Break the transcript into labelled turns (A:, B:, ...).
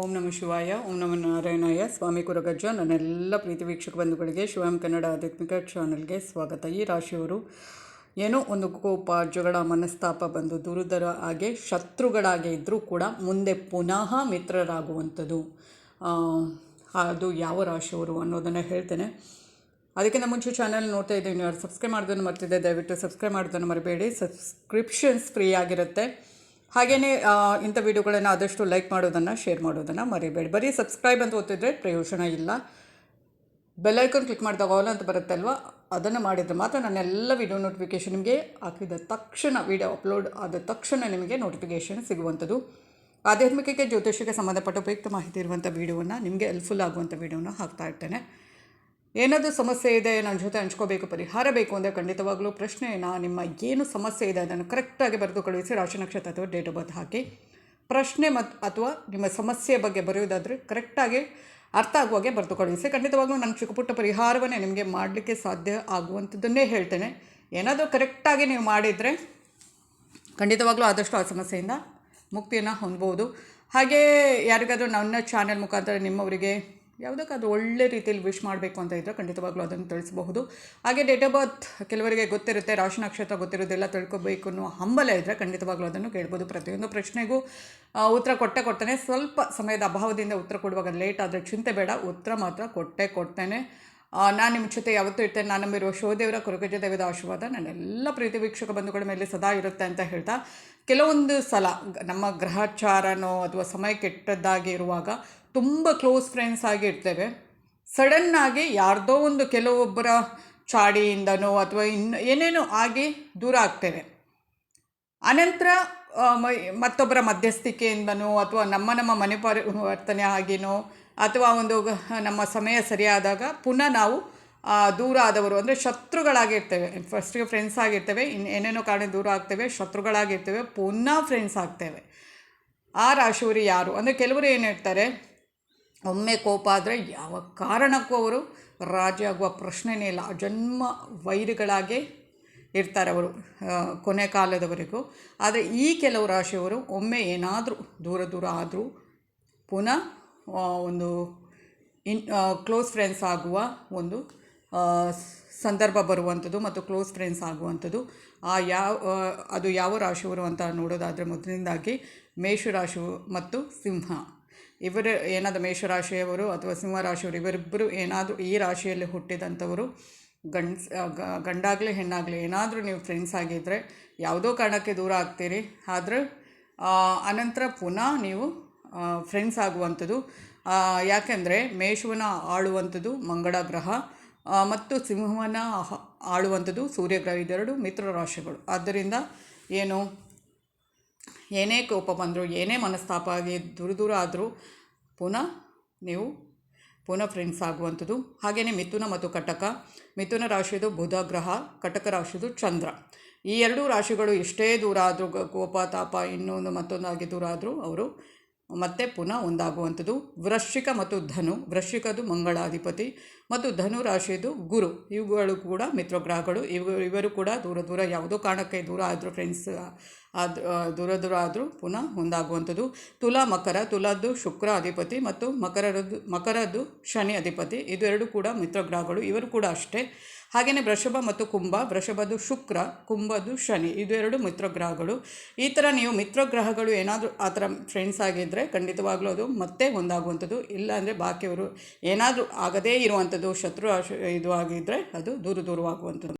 A: ಓಂ ನಮ ಶಿವಾಯ, ಓಂ ನಮ ನಾರಾಯಣಾಯ. ಸ್ವಾಮಿ ಕುರಗಜ್ಜ, ನನ್ನೆಲ್ಲ ಪ್ರೀತಿ ವೀಕ್ಷಕ ಬಂಧುಗಳಿಗೆ ಶಿವಂ ಕನ್ನಡ ಆಧ್ಯಾತ್ಮಿಕ ಚಾನಲ್ಗೆ ಸ್ವಾಗತ. ಈ ರಾಶಿಯವರು ಏನೋ ಒಂದು ಕೋಪ ಜಗಳ ಮನಸ್ತಾಪ ಬಂದು ದುರುದರ ಹಾಗೆ ಶತ್ರುಗಳಾಗೆ ಇದ್ದರೂ ಕೂಡ ಮುಂದೆ ಪುನಃ ಮಿತ್ರರಾಗುವಂಥದ್ದು. ಅದು ಯಾವ ರಾಶಿಯವರು ಅನ್ನೋದನ್ನು ಹೇಳ್ತೇನೆ. ಅದಕ್ಕಿಂತ ಮುಂಚೆ ಚಾನಲ್ ನೋಡ್ತಾ ಇದ್ದೀನಿ ಯಾರು ಸಬ್ಸ್ಕ್ರೈಬ್ ಮಾಡೋದನ್ನು ಮರ್ತಿದ್ದೆ ದಯವಿಟ್ಟು ಸಬ್ಸ್ಕ್ರೈಬ್ ಮಾಡೋದನ್ನು ಮರಿಬೇಡಿ. ಸಬ್ಸ್ಕ್ರಿಪ್ಷನ್ಸ್ ಫ್ರೀ ಆಗಿರುತ್ತೆ. ಹಾಗೆಯೇ ಇಂಥ ವಿಡಿಯೋಗಳನ್ನು ಆದಷ್ಟು ಲೈಕ್ ಮಾಡೋದನ್ನು, ಶೇರ್ ಮಾಡೋದನ್ನು ಮರಿಬೇಡಿ. ಬರೀ ಸಬ್ಸ್ಕ್ರೈಬ್ ಅಂತ ಓದ್ತಿದ್ರೆ ಪ್ರಯೋಜನ ಇಲ್ಲ. ಬೆಲ್ ಐಕಾನ್ ಕ್ಲಿಕ್ ಮಾಡಿದಾಗ ಆಲ್ ಅಂತ ಬರುತ್ತೆ ಅಲ್ವಾ? ಅದನ್ನು ಮಾಡಿದರೆ ಮಾತ್ರ ನನ್ನೆಲ್ಲ ವಿಡಿಯೋ ನೋಟಿಫಿಕೇಷನ್ ನಿಮಗೆ ಹಾಕಿದ ತಕ್ಷಣ, ವಿಡಿಯೋ ಅಪ್ಲೋಡ್ ಆದ ತಕ್ಷಣ ನಿಮಗೆ ನೋಟಿಫಿಕೇಷನ್ ಸಿಗುವಂಥದ್ದು. ಆಧ್ಯಾತ್ಮಿಕಕ್ಕೆ ಜ್ಯೋತಿಷಕ್ಕೆ ಸಂಬಂಧಪಟ್ಟ ಉಪಯುಕ್ತ ಮಾಹಿತಿ ಇರುವಂಥ ವಿಡಿಯೋವನ್ನು ನಿಮಗೆ ಹೆಲ್ಪ್ಫುಲ್ ಆಗುವಂಥ ವಿಡಿಯೋನ ಹಾಕ್ತಾ ಇರ್ತೇನೆ. ಏನಾದರೂ ಸಮಸ್ಯೆ ಇದೆ, ನನ್ನ ಜೊತೆ ಹಂಚ್ಕೋಬೇಕು, ಪರಿಹಾರ ಬೇಕು ಅಂದರೆ ಖಂಡಿತವಾಗ್ಲೂ ಪ್ರಶ್ನೆಯನ್ನು ನಿಮ್ಮ ಏನು ಸಮಸ್ಯೆ ಇದೆ ಅದನ್ನು ಕರೆಕ್ಟಾಗಿ ಬರೆದು ಕಳುಹಿಸಿ ರಾಶಿ ನಕ್ಷತ್ರ ಅಥವಾ ಡೇಟ್ ಆಫ್ ಬರ್ತ್ ಹಾಕಿ. ಪ್ರಶ್ನೆ ಮತ್ತು ಅಥವಾ ನಿಮ್ಮ ಸಮಸ್ಯೆ ಬಗ್ಗೆ ಬರೆಯೋದಾದರೆ ಕರೆಕ್ಟಾಗಿ ಅರ್ಥ ಆಗುವಾಗೆ ಬರೆದು ಕಳುಹಿಸಿ ಖಂಡಿತವಾಗ್ಲೂ ನಾನು ಚಿಕ್ಕ ಪುಟ್ಟ ಪರಿಹಾರವನ್ನೇ ನಿಮಗೆ ಮಾಡಲಿಕ್ಕೆ ಸಾಧ್ಯ ಆಗುವಂಥದ್ದನ್ನೇ ಹೇಳ್ತೇನೆ. ಏನಾದರೂ ಕರೆಕ್ಟಾಗಿ ನೀವು ಮಾಡಿದರೆ ಖಂಡಿತವಾಗ್ಲೂ ಆದಷ್ಟು ಆ ಸಮಸ್ಯೆಯಿಂದ ಮುಕ್ತಿಯನ್ನು ಹೊಂದ್ಬೋದು. ಹಾಗೆ ಯಾರಿಗಾದರೂ ನನ್ನ ಚಾನೆಲ್ ಮುಖಾಂತರ ನಿಮ್ಮವರಿಗೆ ಯಾವುದಕ್ಕಾದ್ರೂ ಒಳ್ಳೆ ರೀತಿಯಲ್ಲಿ ವಿಶ್ ಮಾಡಬೇಕು ಅಂತ ಇದ್ದರೆ ಖಂಡಿತವಾಗ್ಲೂ ಅದನ್ನು ತಿಳಿಸಬಹುದು. ಹಾಗೆ ಡೇಟ್ ಆಫ್ ಬರ್ತ್ ಕೆಲವರಿಗೆ ಗೊತ್ತಿರುತ್ತೆ, ರಾಶಿ ನಕ್ಷತ್ರ ಗೊತ್ತಿರೋದೆಲ್ಲ ತಿಳ್ಕೊಬೇಕು ಅನ್ನೋ ಹಂಬಲ ಇದ್ದರೆ ಖಂಡಿತವಾಗ್ಲೂ ಅದನ್ನು ಕೇಳ್ಬೋದು. ಪ್ರತಿಯೊಂದು ಪ್ರಶ್ನೆಗೂ ಉತ್ತರ ಕೊಟ್ಟೆ ಕೊಡ್ತೇನೆ. ಸ್ವಲ್ಪ ಸಮಯದ ಅಭಾವದಿಂದ ಉತ್ತರ ಕೊಡುವಾಗ ಲೇಟ್ ಆದರೆ ಚಿಂತೆ ಬೇಡ. ಉತ್ತರ ಮಾತ್ರ ಕೊಟ್ಟೆ ಕೊಡ್ತೇನೆ. ನಾನು ನಿಮ್ಮ ಜೊತೆ ಯಾವತ್ತೂ ಇರ್ತೇನೆ. ನಾನು ನಂಬಿರುವ ಶೋದೇವರ ಕುರುಗಜ ದೇವದ ಆಶೀರ್ವಾದ. ನನ್ನೆಲ್ಲ ಪ್ರೀತಿ ವೀಕ್ಷಕ ಬಂಧುಗಳ ಮೇಲೆ ಸದಾ ಇರುತ್ತೆ ಅಂತ ಹೇಳ್ತಾ, ಕೆಲವೊಂದು ಸಲ ನಮ್ಮ ಗ್ರಹಚಾರನೋ ಅಥವಾ ಸಮಯ ಕೆಟ್ಟದ್ದಾಗಿ ಇರುವಾಗ ತುಂಬ ಕ್ಲೋಸ್ ಫ್ರೆಂಡ್ಸ್ ಆಗಿರ್ತೇವೆ. ಸಡನ್ನಾಗಿ ಯಾರ್ದೋ ಒಂದು ಕೆಲವೊಬ್ಬರ ಚಾಡಿಯಿಂದನೋ ಅಥವಾ ಇನ್ನು ಏನೇನೋ ಆಗಿ ದೂರ ಆಗ್ತೇವೆ. ಅನಂತರ ಮತ್ತೊಬ್ಬರ ಮಧ್ಯಸ್ಥಿಕೆಯಿಂದನೋ ಅಥವಾ ನಮ್ಮ ನಮ್ಮ ಮನೆ ಪರಿವರ್ತನೆ ಆಗಿನೋ ಅಥವಾ ಒಂದು ನಮ್ಮ ಸಮಯ ಸರಿಯಾದಾಗ ಪುನಃ ನಾವು ದೂರ ಆದವರು ಅಂದರೆ ಶತ್ರುಗಳಾಗಿರ್ತೇವೆ. ಫಸ್ಟಿಗೆ ಫ್ರೆಂಡ್ಸ್ ಆಗಿರ್ತೇವೆ ಇನ್ನು ಏನೇನೋ ಕಾರಣ ದೂರ ಆಗ್ತೇವೆ, ಶತ್ರುಗಳಾಗಿರ್ತೇವೆ, ಪುನಃ ಫ್ರೆಂಡ್ಸ್ ಆಗ್ತೇವೆ. ಆ ರಾಶಿಯವರು ಯಾರು? ಅಂದರೆ ಕೆಲವರು ಏನು ಹೇಳ್ತಾರೆ? ಒಮ್ಮೆ ಕೋಪ ಆದರೆ ಯಾವ ಕಾರಣಕ್ಕೂ ಅವರು ರಾಜಿ ಆಗುವ ಪ್ರಶ್ನೆನೇ ಇಲ್ಲ. ಜನ್ಮ ವೈರಿಗಳಾಗೇ ಇರ್ತಾರೆ ಅವರು ಕೊನೆ ಕಾಲದವರೆಗೂ. ಆದರೆ ಈ ಕೆಲವು ರಾಶಿಯವರು ಒಮ್ಮೆ ಏನಾದರೂ ದೂರ ದೂರ ಆದರೂ ಪುನಃ ಒಂದು ಇನ್ ಕ್ಲೋಸ್ ಫ್ರೆಂಡ್ಸ್ ಆಗುವ ಒಂದು ಸಂದರ್ಭ ಬರುವಂಥದ್ದು ಮತ್ತು ಕ್ಲೋಸ್ ಫ್ರೆಂಡ್ಸ್ ಆಗುವಂಥದ್ದು. ಆ ಯಾವ ಅದು ಯಾವ ರಾಶಿಯವರು ಅಂತ ನೋಡೋದಾದರೆ ಮೊದಲಿಂದಾಗಿ ಮೇಷರಾಶಿ ಮತ್ತು ಸಿಂಹ. ಇವರು ಏನಾದರೂ ಮೇಷರಾಶಿಯವರು ಅಥವಾ ಸಿಂಹರಾಶಿಯವರು, ಇವರಿಬ್ಬರು ಏನಾದರೂ ಈ ರಾಶಿಯಲ್ಲಿ ಹುಟ್ಟಿದಂಥವರು, ಗಂಡ್ಸ್ ಗಂಡಾಗಲಿ ಹೆಣ್ಣಾಗಲಿ ಏನಾದರೂ ನೀವು ಫ್ರೆಂಡ್ಸ್ ಆಗಿದ್ದರೆ ಯಾವುದೋ ಕಾರಣಕ್ಕೆ ದೂರ ಆಗ್ತೀರಿ. ಆದರೆ ಅನಂತರ ಪುನಃ ನೀವು ಫ್ರೆಂಡ್ಸ್ ಆಗುವಂಥದ್ದು. ಯಾಕೆಂದರೆ ಮೇಷವನ್ನು ಆಳುವಂಥದ್ದು ಮಂಗಳ ಗ್ರಹ ಮತ್ತು ಸಿಂಹವನ್ನು ಆಳುವಂಥದ್ದು ಸೂರ್ಯಗ್ರಹ ಇದೆರಡು ಮಿತ್ರ ರಾಶಿಗಳು. ಆದ್ದರಿಂದ ಏನು? ಏನೇ ಕೋಪ ಬಂದರೂ, ಏನೇ ಮನಸ್ತಾಪ ಆಗಿ ದೂರ ದೂರ ಆದರೂ ಪುನಃ ನೀವು ಪುನಃ ಫ್ರೆಂಡ್ಸ್ ಆಗುವಂಥದ್ದು. ಹಾಗೆಯೇ ಮಿಥುನ ಮತ್ತು ಕಟಕ. ಮಿಥುನ ರಾಶಿಯದು ಬುಧ, ಗ್ರಹ, ಕಟಕ ರಾಶಿಯದು ಚಂದ್ರ. ಈ ಎರಡೂ ರಾಶಿಗಳು ಎಷ್ಟೇ ದೂರ ಆದರೂ ಕೋಪ, ತಾಪ, ಇನ್ನೊಂದು ಮತ್ತೊಂದಾಗಿ ದೂರ ಆದರೂ ಅವರು ಮತ್ತೆ ಪುನಃ ಒಂದಾಗುವಂಥದ್ದು. ವೃಶ್ಚಿಕ ಮತ್ತು ಧನು. ವೃಶ್ಚಿಕದು ಮಂಗಳಾಧಿಪತಿ ಮತ್ತು ಧನು ರಾಶಿಯದು ಗುರು. ಇವುಗಳು ಕೂಡ ಮಿತ್ರಗ್ರಹಗಳು. ಇವು, ಇವರು ಕೂಡ ದೂರ ದೂರ ಯಾವುದೋ ಕಾರಣಕ್ಕೆ ದೂರ ಆದರೂ ಫ್ರೆಂಡ್ಸ್ ಆದ ದೂರ ದೂರ ಆದರೂ ಪುನಃ ಒಂದಾಗುವಂಥದ್ದು. ತುಲಾ ಮಕರ, ತುಲಾದ್ದು ಶುಕ್ರ ಅಧಿಪತಿ ಮತ್ತು ಮಕರದ್ದು ಮಕರದ್ದು ಶನಿ ಅಧಿಪತಿ. ಇದು ಎರಡು ಕೂಡ ಮಿತ್ರಗ್ರಹಗಳು ಇವರು ಕೂಡ ಅಷ್ಟೇ. ಹಾಗೆಯೇ ವೃಷಭ ಮತ್ತು ಕುಂಭ, ವೃಷಭದ್ದು ಶುಕ್ರ, ಕುಂಭದ್ದು ಶನಿ, ಇದು ಎರಡು ಮಿತ್ರಗ್ರಹಗಳು ಈ ಥರ ನೀವು ಮಿತ್ರಗ್ರಹಗಳು ಏನಾದರೂ ಆ ಥರ ಫ್ರೆಂಡ್ಸ್ ಆಗಿದ್ದರೆ ಖಂಡಿತವಾಗ್ಲೂ ಅದು ಮತ್ತೆ ಒಂದಾಗುವಂಥದ್ದು. ಇಲ್ಲ ಅಂದರೆ ಬಾಕಿಯವರು ಏನಾದರೂ ಆಗದೇ ಇರುವಂಥದ್ದು, ಶತ್ರು ಇದು ಆಗಿದ್ದರೆ ಅದು ದೂರ ದೂರವಾಗುವಂಥದ್ದು.